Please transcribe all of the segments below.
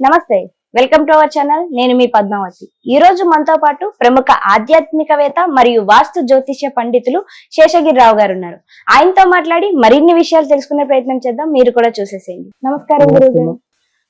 నమస్తే welcome to our channel. నేను మీ పద్మావతి. ఈ రోజు మనతో పాటు ప్రముఖ ఆధ్యాత్మికవేత్త మరియు వాస్తు జ్యోతిష్య పండితులు శేషగిరిరావు గారు ఉన్నారు. ఆయనతో మాట్లాడి మరిన్ని విషయాలు తెలుసుకునే ప్రయత్నం చేద్దాం. మీరు కూడా చూసేసేయండి. నమస్కారం గురువు గారు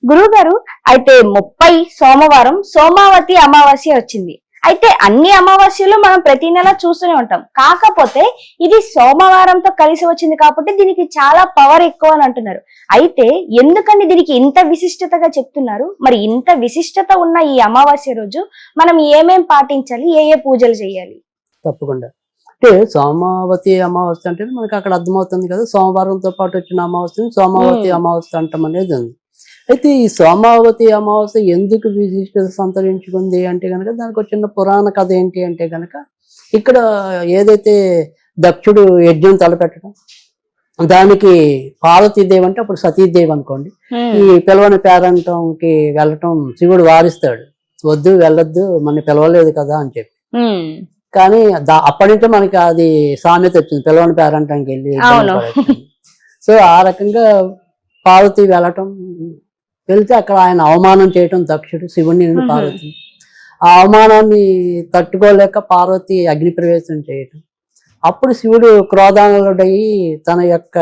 గురువు గారు అయితే ముప్పై సోమవారం సోమావతి అమావాస్య వచ్చింది. అయితే అన్ని అమావాస్యలు మనం ప్రతి నెల చూస్తూనే ఉంటాం. కాకపోతే ఇది సోమవారంతో కలిసి వచ్చింది కాబట్టి దీనికి చాలా పవర్ ఎక్కువ అని అంటున్నారు. అయితే ఎందుకని దీనికి ఇంత విశిష్టతగా చెప్తున్నారు? మరి ఇంత విశిష్టత ఉన్న ఈ అమావాస్య రోజు మనం ఏమేం పాటించాలి? ఏ ఏ పూజలు చేయాలి? తప్పకుండా. అంటే సోమావతి అమావాస్య అంటే మనకి అక్కడ అర్థమవుతుంది కదా. సోమవారంతో పాటు వచ్చిన అమావాస్యని సోమావతి. అమావాస్య అంటాం అనేది ఉంది. అయితే ఈ సోమావతి అమావాస్య ఎందుకు విశిష్టత సంతరించుకుంది అంటే కనుక దానికి ఒక చిన్న పురాణ కథ ఏంటి అంటే కనుక ఇక్కడ ఏదైతే దక్షుడు యజ్ఞం తలపెట్టడం దానికి పార్వతీదేవి అంటే అప్పుడు సతీదేవి అనుకోండి. ఈ పిలవని పేరంటంకి వెళ్ళటం శివుడు వారిస్తాడు. వద్దు వెళ్ళొద్దు మన పిలవలేదు కదా అని చెప్పి. కానీ దా- అప్పటి నుంచే మనకి అది సామెత వచ్చింది. పిల్లవని పేరంటానికి వెళ్ళి. సో ఆ రకంగా పార్వతి వెళ్ళటం వెళ్తే అక్కడ ఆయన అవమానం చేయటం దక్షుడు శివుణ్ణి. పార్వతి. ఆ అవమానాన్ని తట్టుకోలేక పార్వతి అగ్ని ప్రవేశం చేయటం. అప్పుడు శివుడు క్రోధానుడయి తన యొక్క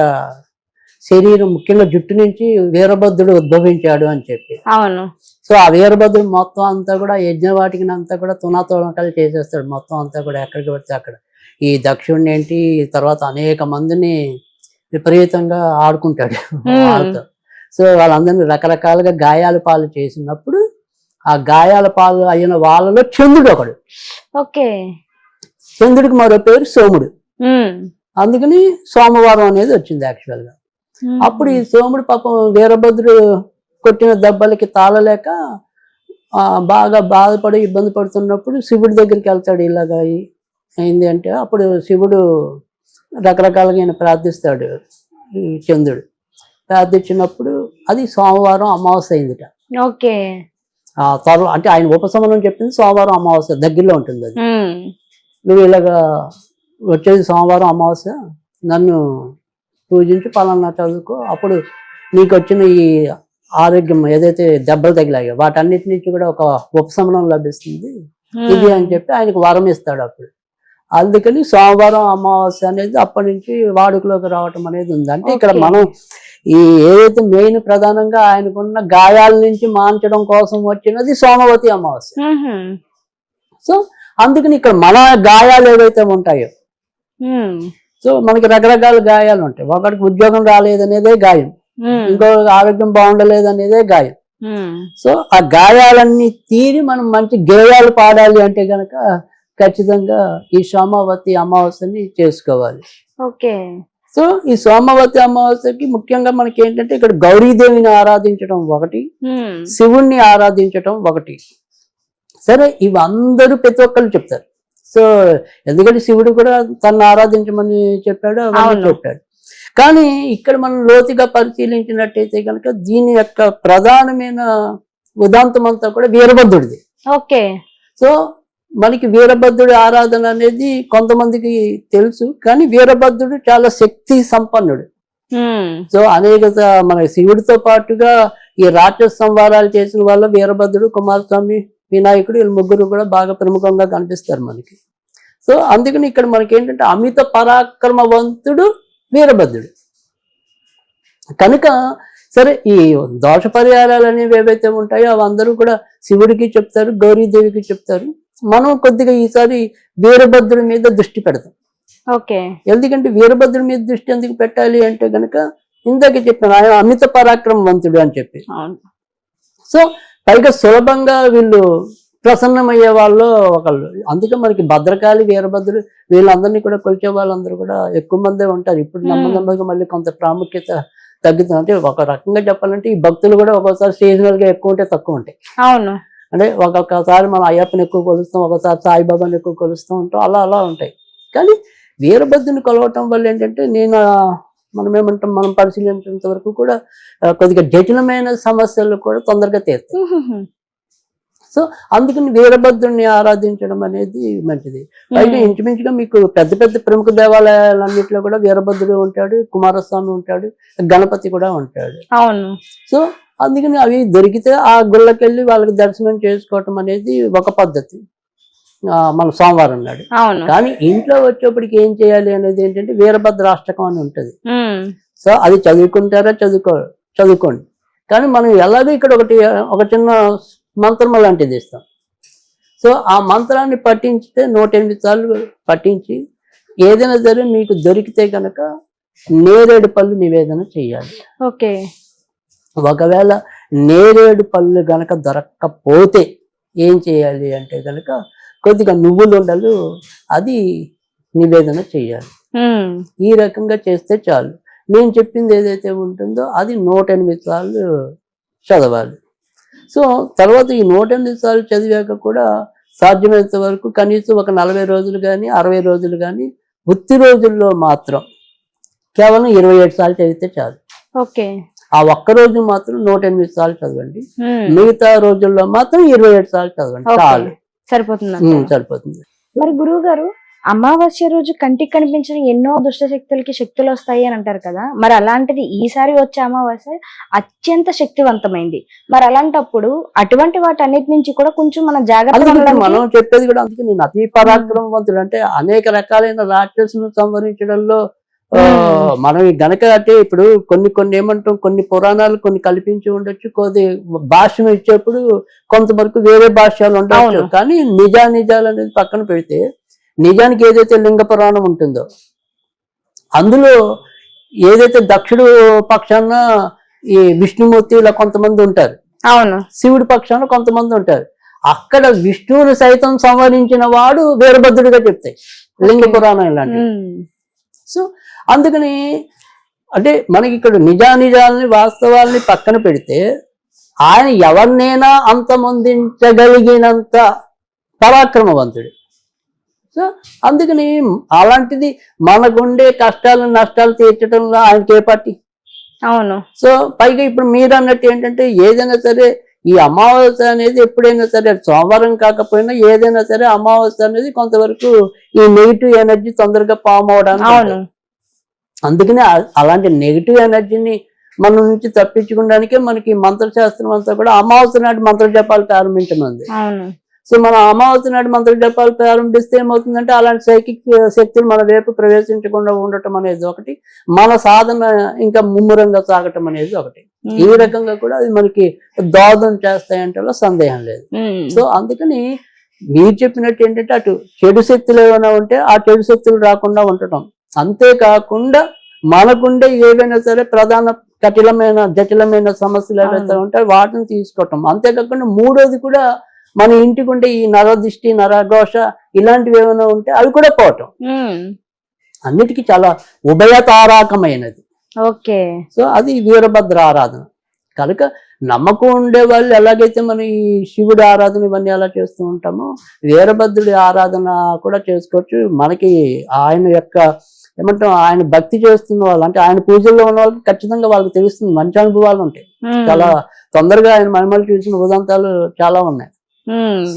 శరీరం ముఖ్యంగా జుట్టు నుంచి వీరభద్రుడు ఉద్భవించాడు అని చెప్పి. అవును. సో ఆ వీరభద్రుడు మొత్తం అంతా కూడా యజ్ఞవాటికి అంతా కూడా తునాతునకలు చేసేస్తాడు. మొత్తం అంతా కూడా ఎక్కడికి పడితే అక్కడ. ఈ దక్షుడిని ఏంటి తర్వాత అనేక మందిని విపరీతంగా ఆడుకుంటాడు. వాళ్ళతో సో వాళ్ళందరినీ రకరకాలుగా గాయాల పాలు చేసినప్పుడు ఆ గాయాల పాలు అయిన వాళ్ళలో చంద్రుడు ఒకడు. ఓకే. చంద్రుడికి మరో పేరు సోముడు. అందుకని సోమవారం అనేది వచ్చింది యాక్చువల్గా అప్పుడు ఈ సోముడు పాపం వీరభద్రుడు కొట్టిన దెబ్బలకి తాళలేక బాగా బాధపడి ఇబ్బంది పడుతున్నప్పుడు శివుడి దగ్గరికి వెళ్తాడు ఇలాగా అయి- అయింది అంటే అప్పుడు శివుడు రకరకాలుగా ఈయన ప్రార్థిస్తాడు ఈ చంద్రుడు. ప్రార్థించినప్పుడు అది సోమవారం అమావాస్య అయిందిట ఓకే త్వరలో అంటే ఆయన ఉపశమనం చెప్పింది సోమవారం అమావాస్య దగ్గరలో ఉంటుంది అది. నువ్వు ఇలాగా వచ్చేది సోమవారం అమావాస్య నన్ను పూజించి పలానా చదువుకో అప్పుడు నీకు వచ్చిన ఈ ఆరోగ్యం ఏదైతే దెబ్బలు తగిలాయో వాటన్నిటి నుంచి కూడా ఒక ఉపశమనం లభిస్తుంది. ఇది అని చెప్పి ఆయనకు వరం ఇస్తాడు అప్పుడు. అందుకని సోమవారం అమావాస్య అనేది అప్పటి నుంచి వాడుకలోకి రావటం అనేది ఉంది. అంటే ఇక్కడ. మనం ఈ ఏదైతే మెయిన్ ప్రధానంగా ఆయనకున్న గాయాల నుంచి మాంచడం కోసం వచ్చినది సోమవతి అమావాస్య. సో అందుకని ఇక్కడ మన గాయాలు ఏవైతే ఉంటాయో సో మనకి రకరకాల గాయాలు ఉంటాయి. ఒకటికి ఉద్యోగం రాలేదనేదే గాయం. ఇంకో ఆరోగ్యం బాగుండలేదనేదే గాయం. సో ఆ గాయాలన్నీ తీరి మనం మంచి గేయాలు పాడాలి అంటే గనక ఖచ్చితంగా ఈ సోమావతి అమావాస్యని చేసుకోవాలి. ఓకే. సో ఈ సోమవతి అమావాస్యకి ముఖ్యంగా మనకి ఏంటంటే ఇక్కడ గౌరీదేవిని ఆరాధించడం ఒకటి శివుణ్ణి ఆరాధించటం ఒకటి. సరే ఇవి అందరూ ప్రతి ఒక్కరు చెప్తారు. సో ఎందుకంటే శివుడు కూడా తను ఆరాధించమని చెప్పాడు అవన్నీ అవును. చెప్పాడు. కానీ ఇక్కడ మనం లోతుగా పరిశీలించినట్టయితే కనుక దీని యొక్క ప్రధానమైన ఉదాంతం అంతా కూడా వీరభద్రుడిది. ఓకే. సో మనకి వీరభద్రుడి ఆరాధన అనేది కొంతమందికి తెలుసు కానీ వీరభద్రుడు చాలా శక్తి సంపన్నుడు. సో అనేక మన శివుడితో పాటుగా ఈ రాక్షస సంవారాలు చేసిన వాళ్ళ వీరభద్రుడు కుమారస్వామి వినాయకుడు వీళ్ళు ముగ్గురు కూడా బాగా ప్రముఖంగా కనిపిస్తారు మనకి. సో అందుకని ఇక్కడ మనకి ఏంటంటే అమిత పరాక్రమవంతుడు వీరభద్రుడు. కనుక సరే ఈ దోష పరిహారాలు అనేవి ఏవైతే ఉంటాయో అవి అందరూ కూడా శివుడికి చెప్తారు గౌరీదేవికి చెప్తారు. మనం కొద్దిగా ఈసారి వీరభద్రుడి మీద దృష్టి పెడతాం. ఓకే. ఎందుకంటే వీరభద్రుడి మీద దృష్టి ఎందుకు పెట్టాలి అంటే గనక ఇందాక చెప్పాను ఆయన అమిత పరాక్రమవంతుడు అని చెప్పి అవును. సో పైగా సులభంగా వీళ్ళు ప్రసన్నమయ్యే వాళ్ళు ఒకళ్ళు. అందుకే మనకి భద్రకాళి వీరభద్రుడు వీళ్ళందరినీ కూడా కొలిచే వాళ్ళందరూ కూడా ఎక్కువ మందే ఉంటారు. ఇప్పుడు. నెమ్మదిగా మళ్ళీ కొంత ప్రాముఖ్యత తగ్గుతుంది. అంటే ఒక రకంగా చెప్పాలంటే ఈ భక్తులు కూడా ఒక్కోసారి సీజనల్గా ఎక్కువ ఉంటే తక్కువ ఉంటాయి. అవును. అంటే ఒక్కొక్కసారి మనం అయ్యప్పని ఎక్కువ కొలుస్తాం ఒకసారి సాయిబాబాని ఎక్కువ కొలుస్తూ ఉంటాం అలా అలా ఉంటాయి. కానీ వీరభద్రుని కొలవటం వల్ల ఏంటంటే నేను మనం ఏమంటాం మనం పరిశీలించినంత వరకు కూడా కొద్దిగా జటిలమైన సమస్యలు కూడా తొందరగా తీరుతాయి. సో అందుకని వీరభద్రుని ఆరాధించడం అనేది మంచిది. పైగా ఇంచుమించుగా మీకు పెద్ద పెద్ద ప్రముఖ దేవాలయాలన్నింటిలో కూడా వీరభద్రుడు ఉంటాడు కుమారస్వామి ఉంటాడు గణపతి కూడా ఉంటాడు. అవును. సో అందుకని అవి దొరికితే ఆ గుళ్ళకెళ్ళి వాళ్ళకి దర్శనం చేసుకోవటం అనేది ఒక పద్ధతి. మన సోమవారం నాడు. కానీ ఇంట్లో వచ్చేప్పటికి ఏం చేయాలి అనేది ఏంటంటే వీరభద్రాష్టకం అని ఉంటుంది. సో అది చదువుకుంటారా? చదువుకో చదువుకోండి. కానీ మనం ఎలాగో ఇక్కడ ఒకటి ఒక చిన్న మంత్రం లాంటిది ఇస్తాం. సో ఆ మంత్రాన్ని పఠించితే నూట ఎనిమిది సార్లు పఠించి ఏదైనా సరే మీకు దొరికితే కనుక నేరేడు పళ్ళు నివేదన చేయాలి. ఓకే. ఒకవేళ నేరేడు పళ్ళు గనక దొరక్కపోతే ఏం చేయాలి అంటే కనుక కొద్దిగా నువ్వులు ఉండలు అది నివేదన చేయాలి. ఈ రకంగా చేస్తే చాలు. నేను చెప్పింది ఏదైతే ఉంటుందో అది నూట ఎనిమిది సార్లు చదవాలి. సో తర్వాత ఈ నూట ఎనిమిది సార్లు చదివాక కూడా సాధ్యమైనంత వరకు కనీసం ఒక నలభై రోజులు కానీ అరవై రోజులు కానీ వృత్తి రోజుల్లో మాత్రం కేవలం ఇరవై ఏడు సార్లు చదివితే చాలు. ఓకే. ఆ ఒక్క రోజు మాత్రం నూట ఎనిమిది సార్లు చదవండి. మిగతా రోజుల్లో మాత్రం ఇరవై ఏడు సార్లు చదవండి. చాలు. సరిపోతుంది సరిపోతుంది. మరి గురువు గారు అమావాస్య రోజు కంటికి కనిపించిన ఎన్నో దుష్ట శక్తులకి శక్తులు వస్తాయి అని అంటారు కదా మరి అలాంటిది ఈసారి వచ్చే అమావాస్య అత్యంత శక్తివంతమైంది. మరి అలాంటప్పుడు అటువంటి వాటన్నిటి నుంచి కూడా కొంచెం మనం జాగ్రత్త మనం చెప్పేది కూడా అందుకే నేను అతి పరాక్రమవంతుడు. అంటే అనేక రకాలైన రాక్షసులను సంవరించడంలో. మనం గనక అంటే ఇప్పుడు కొన్ని కొన్ని ఏమంటాం కొన్ని పురాణాలు కొన్ని కల్పించి ఉండొచ్చు కొద్ది భాషను ఇచ్చేప్పుడు కొంతవరకు వేరే భాషలు ఉండొచ్చు. అవును. కానీ నిజా నిజాలు అనేది పక్కన పెడితే నిజానికి ఏదైతే లింగ పురాణం ఉంటుందో అందులో ఏదైతే దక్షిణ పక్షాన ఈ విష్ణుమూర్తి ఇలా కొంతమంది ఉంటారు అవును. శివుడి పక్షాన కొంతమంది ఉంటారు. అక్కడ విష్ణువుని సైతం సంవరించిన వాడు వీరభద్రుడిగా చెప్తాయి లింగ పురాణం ఇలాంటివి ఉమ్, సో అందుకని అంటే మనకి ఇక్కడ నిజానిజాలని వాస్తవాల్ని పక్కన పెడితే ఆయన ఎవరినైనా అంతమొందించగలిగినంత పరాక్రమవంతుడు. సో అందుకని అలాంటిది మనకుండే కష్టాలు నష్టాలు తీర్చడంలో ఆయనకి ఏ పార్టీ? అవును. సో పైగా ఇప్పుడు మీరు అన్నట్టు ఏంటంటే ఏదైనా సరే ఈ అమావాస్య అనేది ఎప్పుడైనా సరే సోమవారం కాకపోయినా ఏదైనా సరే అమావాస్య అనేది కొంతవరకు ఈ నెగిటివ్ ఎనర్జీ తొందరగా ఫామ్ అవడానికి అవును. అందుకని అలాంటి నెగిటివ్ ఎనర్జీని మన నుంచి తప్పించుకోవడానికే మనకి మంత్రశాస్త్రం అంతా కూడా అమావాస్య నాటి మంత్ర జపాలు ప్రారంభించనుంది సో మనం అమావాస్య నాటి మంత్ర జపాలు ప్రారంభిస్తే ఏమవుతుందంటే అలాంటి సైకిక్ శక్తులు మన వైపు ప్రవేశించకుండా ఉండటం అనేది ఒకటి. మన సాధన ఇంకా ముమ్మరంగా సాగటం అనేది ఒకటి. ఈ రకంగా కూడా అది మనకి దోదం చేస్తాయంటే సందేహం లేదు. సో అందుకని మీరు చెప్పినట్టు ఏంటంటే అటు చెడు శక్తులు ఏమైనా ఉంటే ఆ చెడు శక్తులు రాకుండా ఉండటం. అంతేకాకుండా మనకుండే ఏవైనా సరే ప్రధాన కఠినమైన జటిలమైన సమస్యలు ఏవైతే. ఉంటాయో వాటిని తీసుకోవటం. అంతేకాకుండా మూడోది కూడా మన ఇంటికి ఉండే ఈ నరదిష్టి నరఘోష ఇలాంటివి ఏమైనా ఉంటే అవి కూడా పోవటం. అన్నిటికీ చాలా ఉభయతారాకమైనది. ఓకే. సో అది వీరభద్ర ఆరాధన. కనుక నమ్మకం ఉండే వాళ్ళు ఎలాగైతే మనం ఈ శివుడి ఆరాధన ఇవన్నీ ఎలా చేస్తూ ఉంటామో వీరభద్రుడి ఆరాధన కూడా చేసుకోవచ్చు. మనకి ఆయన యొక్క ఏమంటాం ఆయన భక్తి చేస్తున్న వాళ్ళు అంటే ఆయన పూజల్లో ఉన్న వాళ్ళకి ఖచ్చితంగా వాళ్ళకి తెలుస్తుంది మంచి అనుభవాలు ఉంటాయి. చాలా తొందరగా ఆయన మహిమలు చూసిన ఉదంతాలు చాలా ఉన్నాయి.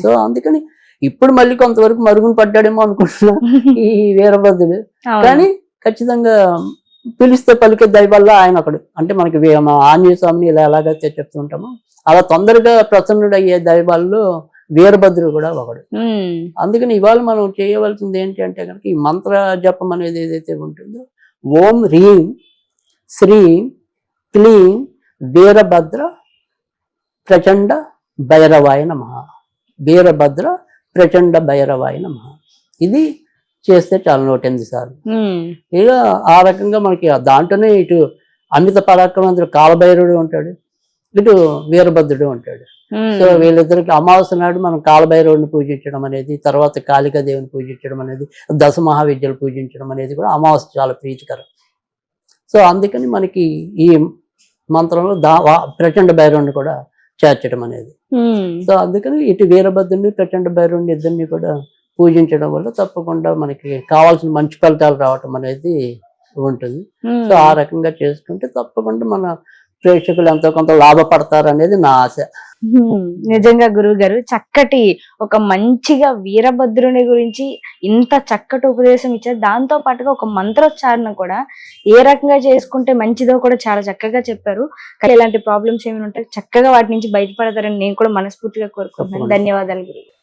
సో అందుకని ఇప్పుడు మళ్ళీ కొంతవరకు మరుగున పడ్డాడేమో అనుకుంటున్నా ఈ వీరభద్రుడు. కానీ ఖచ్చితంగా పిలిస్తే పలికే దైవల్ల ఆయన ఒకడు. అంటే మనకి ఆంజనేయ స్వామిని ఇలా ఎలాగైతే చెప్తూ ఉంటామో అలా తొందరగా ప్రసన్నుడు అయ్యే దైవాల్లో వీరభద్రుడు కూడా ఒకడు. అందుకని ఇవాళ మనం చేయవలసింది ఏంటి అంటే కనుక ఈ మంత్ర జపం అనేది ఏదైతే ఉంటుందో ఓం హ్రీం శ్రీం క్లీం వీరభద్ర ప్రచండ భైరవాయ నమ. వీరభద్ర ప్రచండ భైరవాయ నమ. ఇది చేస్తే చాలా నూట ఎనిమిది సార్లు ఇక ఆ రకంగా మనకి దాంట్లోనే ఇటు అమిత పరాక్రమంతుడు కాలభైరుడు ఉంటాడు. ఇటు వీరభద్రుడు ఉంటాడు సో వీళ్ళిద్దరికి అమావాస్య నాడు మనం కాలభైరవుడిని పూజించడం అనేది తర్వాత కాళికాదేవిని పూజించడం అనేది దశ మహావిద్యలు పూజించడం అనేది కూడా అమావాస్య చాలా ప్రీతికరం. సో అందుకని మనకి ఈ మంత్రంలో దా ప్రచండ భైరవుని కూడా చేర్చడం అనేది. సో అందుకని ఇటు వీరభద్రుని ప్రచండ భైరవుని ఇద్దరిని కూడా పూజించడం వల్ల తప్పకుండా మనకి కావాల్సిన మంచి ఫలితాలు రావటం అనేది ఉంటుంది. సో ఆ రకంగా చేసుకుంటే తప్పకుండా మన ప్రేక్షకులు ఎంతో కొంత లాభపడతారు అనేది నా ఆశ. నిజంగా గురువు గారు చక్కటి ఒక మంచిగా వీరభద్రుని గురించి ఇంత చక్కటి ఉపదేశం ఇచ్చారు. దాంతో పాటుగా ఒక మంత్రోచ్చారణ కూడా ఏ రకంగా చేసుకుంటే మంచిదో కూడా చాలా చక్కగా చెప్పారు. ఇలాంటి ప్రాబ్లమ్స్ ఏమైనా ఉంటే చక్కగా వాటి నుంచి బయటపడతారని నేను కూడా మనస్ఫూర్తిగా కోరుకుంటున్నాను. ధన్యవాదాలు గురువు